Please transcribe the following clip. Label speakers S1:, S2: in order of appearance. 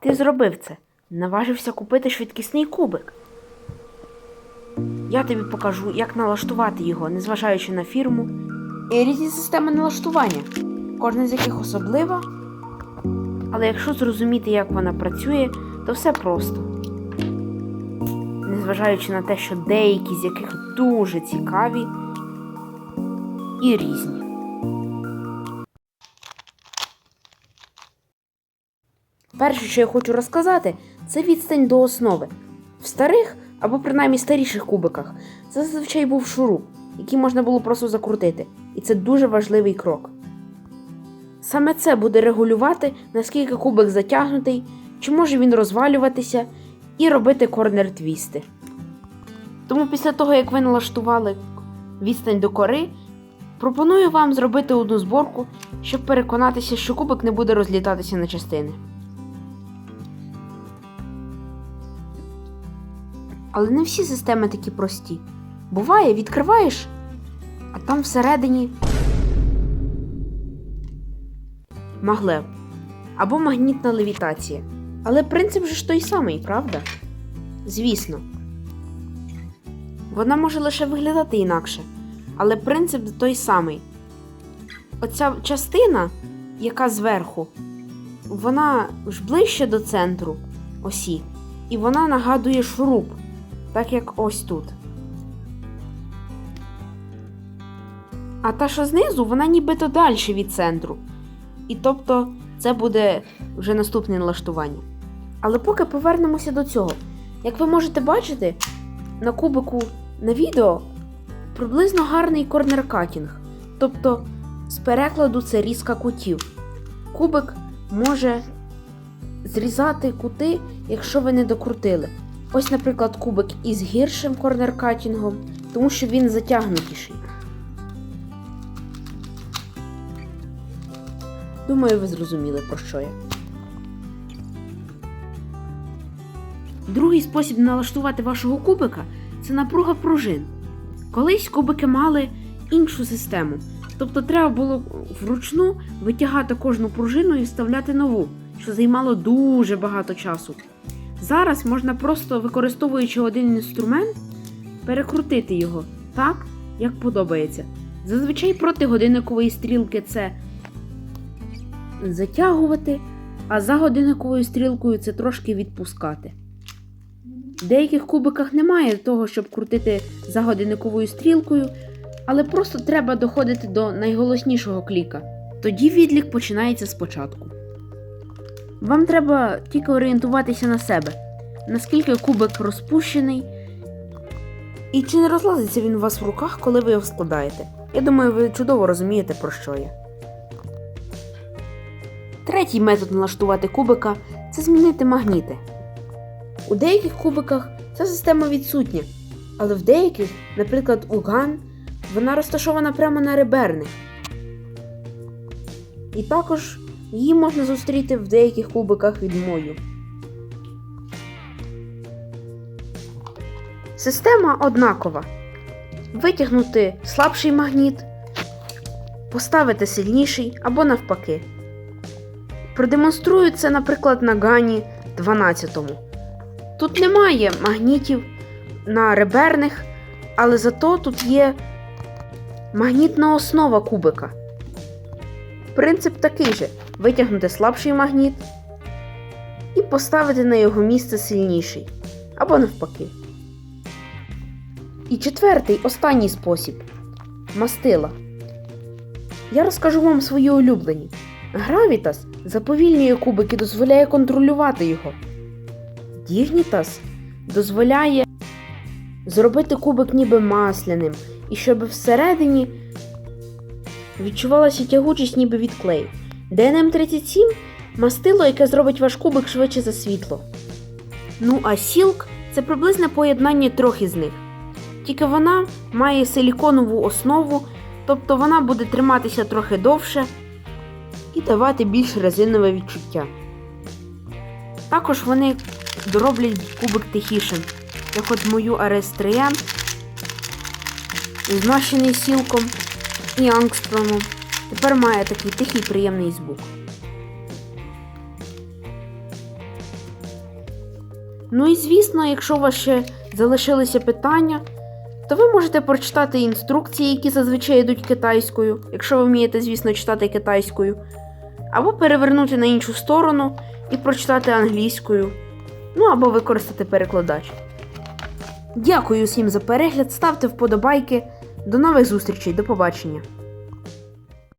S1: Ти зробив це. Наважився купити швидкісний кубик. Я тобі покажу, як налаштувати його, незважаючи на фірму і різні системи налаштування, кожна з яких особлива. Але якщо зрозуміти, як вона працює, то все просто. Незважаючи на те, що деякі з яких дуже цікаві і різні. Перше, що я хочу розказати, це відстань до основи. В старих або принаймні старіших кубиках це зазвичай був шуруп, який можна було просто закрутити, і це дуже важливий крок. Саме це буде регулювати, наскільки кубик затягнутий, чи може він розвалюватися, і робити корнер-твісти. Тому після того, як ви налаштували відстань до кори, пропоную вам зробити одну зборку, щоб переконатися, що кубик не буде розлітатися на частини. Але не всі системи такі прості. Буває, відкриваєш, а там всередині маглев або магнітна левітація. Але принцип же ж той самий, правда? Звісно. Вона може лише виглядати інакше, але принцип той самий. Оця частина, яка зверху, вона ж ближче до центру осі, і вона нагадує шуруп, так як ось тут. А та, що знизу, вона нібито далі від центру. І тобто це буде вже наступне налаштування. Але поки повернемося до цього. Як ви можете бачити, на кубику на відео приблизно гарний корнер-катінг. Тобто, з перекладу це різка кутів. Кубик може зрізати кути, якщо ви не докрутили. Ось, наприклад, кубик із гіршим корнер-катінгом, тому що він затягнутіший. Думаю, ви зрозуміли, про що я. Другий спосіб налаштувати вашого кубика це напруга пружин. Колись кубики мали іншу систему, тобто треба було вручну витягати кожну пружину і вставляти нову, що займало дуже багато часу. Зараз можна просто використовуючи один інструмент, перекрутити його так, як подобається. Зазвичай проти годинникової стрілки це затягувати, а за годинниковою стрілкою це трошки відпускати. В деяких кубиках немає того, щоб крутити за годинниковою стрілкою, але просто треба доходити до найголоснішого кліка. Тоді відлік починається спочатку. Вам треба тільки орієнтуватися на себе, наскільки кубик розпущений, і чи не розлазиться він у вас в руках, коли ви його складаєте. Я думаю, ви чудово розумієте, про що я. Третій метод налаштувати кубика це змінити магніти. У деяких кубиках ця система відсутня, але в деяких, наприклад, у GAN, вона розташована прямо на реберних. І також її можна зустріти в деяких кубиках від мою. Система однакова. Витягнути слабший магніт, поставити сильніший або навпаки. Продемонструю це, наприклад, на Гані 12. Тут немає магнітів на реберних, але зато тут є магнітна основа кубика. Принцип такий же: витягнути слабший магніт і поставити на його місце сильніший. Або навпаки. І четвертий, останній спосіб мастила. Я розкажу вам свої улюблені. Гравітас заповільнює кубик і дозволяє контролювати його. Дігнітас дозволяє зробити кубик ніби масляним, і щоб всередині відчувалася тягучість ніби від клею. DNM37 мастило, яке зробить ваш кубик швидше за світло. Ну а Silk це приблизне поєднання трьох із них. Тільки вона має силіконову основу, тобто вона буде триматися трохи довше і давати більш резинове відчуття. Також вони дороблять кубик тихішим, як от мою RS 3M, змащений сілком і ангстромом. Тепер має такий тихий приємний звук. Ну і звісно, якщо у вас ще залишилися питання, то ви можете прочитати інструкції, які зазвичай йдуть китайською, якщо ви вмієте, звісно, читати китайською, або перевернути на іншу сторону і прочитати англійською, ну або використати перекладач. Дякую всім за перегляд, ставте вподобайки. До нових зустрічей, до побачення.